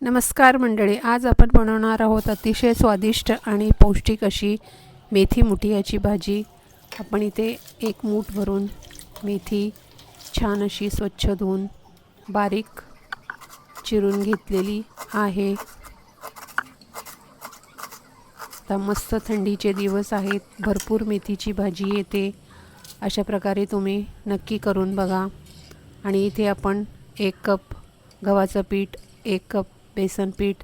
नमस्कार मंडळी आज आपण बनवणार आहोत अतिशय स्वादिष्ट आणि पौष्टिक अशी मेथी मुठियाची भाजी. आपण इथे एक मूठ भरून मेथी छान अशी स्वच्छ धुवून बारीक चिरून घेतलेली आहे. आता मस्त थंडीचे दिवस आहेत भरपूर मेथीची भाजी येते. अशा प्रकारे तुम्ही नक्की करून बघा. आणि इथे आपण एक कप गव्हाचं पीठ एक कप बेसन पीठ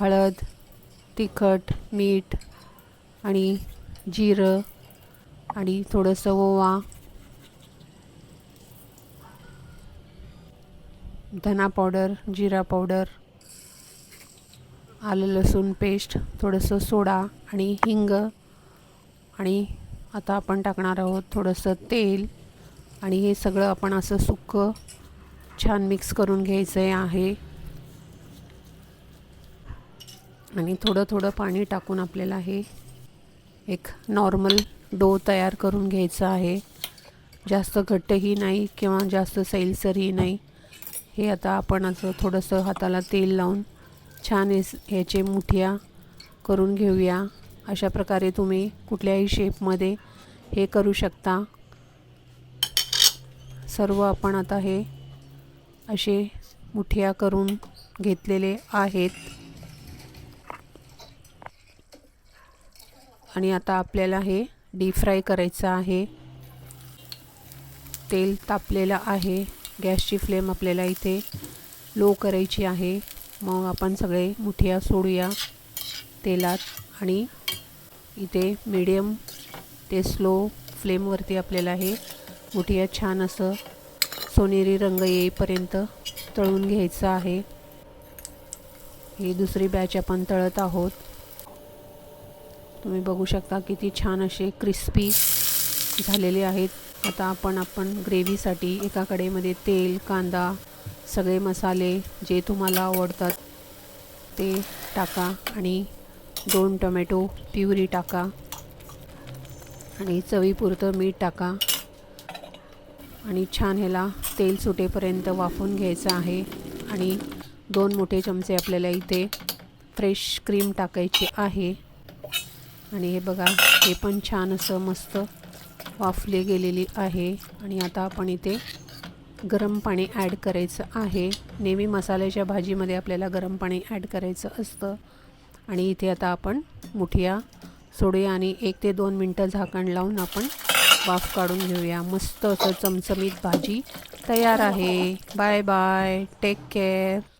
हळद तिखट मीठ आणि जिरं आणि थोडंसं ओवा. धना पावडर जिरा पावडर आलं लसूण पेस्ट थोडंसं सोडा आणि हिंग. आणि आता आपण टाकणार आहोत थोडंसं तेल आणि हे सगळं आपण असं सुक्कं छान मिक्स करून घ्यायचं आहे. आणि थोडं थोडं पाणी टाकून आपल्याला हे एक नॉर्मल डो तयार करून घ्यायचं आहे. जास्त घट्टही नाही किंवा जास्त सैलसरही नाही. हे आता आपण असं थोडंसं हाताला तेल लावून छान हेस ह्याचे मुठ्या करून घेऊया. अशा प्रकारे तुम्ही कुठल्याही शेपमध्ये हे करू शकता. सर्व आपण आता हे असे मुठ्या करून घेतलेले आहेत. आणि आता आपल्याला हे डीप फ्राय करायचं आहे. तेल तापलेलं आहे. गॅसची फ्लेम आपल्याला इथे लो करायची आहे. मग आपण सगळे मुठिया सोडूया तेलात आणि इथे मीडियम ते स्लो फ्लेमवरती आपल्याला हे मुठिया छान असं सोनेरी रंग येईपर्यंत तळून घ्यायचं आहे. ही दुसरी बॅच आपण तळत आहोत. तुम्ही बघू शकता किती छान असे क्रिस्पी झालेले आहेत. आता आपण आपण ग्रेव्हीसाठी एका कडेमध्ये तेल कांदा सगळे मसाले जे तुम्हाला आवडतात ते टाका आणि दोन टोमॅटो प्युरी टाका आणि चवीपुरतं मीठ टाका आणि छान ह्याला तेल सुटेपर्यंत वाफवून घ्यायचं आहे आणि दोन मोठे चमचे आपल्याला इथे फ्रेश क्रीम टाकायची आहे. आणि हे बघा हे पण छान असं मस्त वाफले गेलेली आहे. आणि आता आपण इथे गरम पाणी ॲड करायचं आहे. नेहमी मसाल्याच्या भाजीमध्ये आपल्याला गरम पाणी ॲड करायचं असतं. आणि इथे आता आपण मुठिया सोडूया आणि एक ते दोन मिनटं झाकण लावून आपण वाफ काढून घेऊया. मस्त असं चमचमीत भाजी तयार आहे. Bye bye. Take care.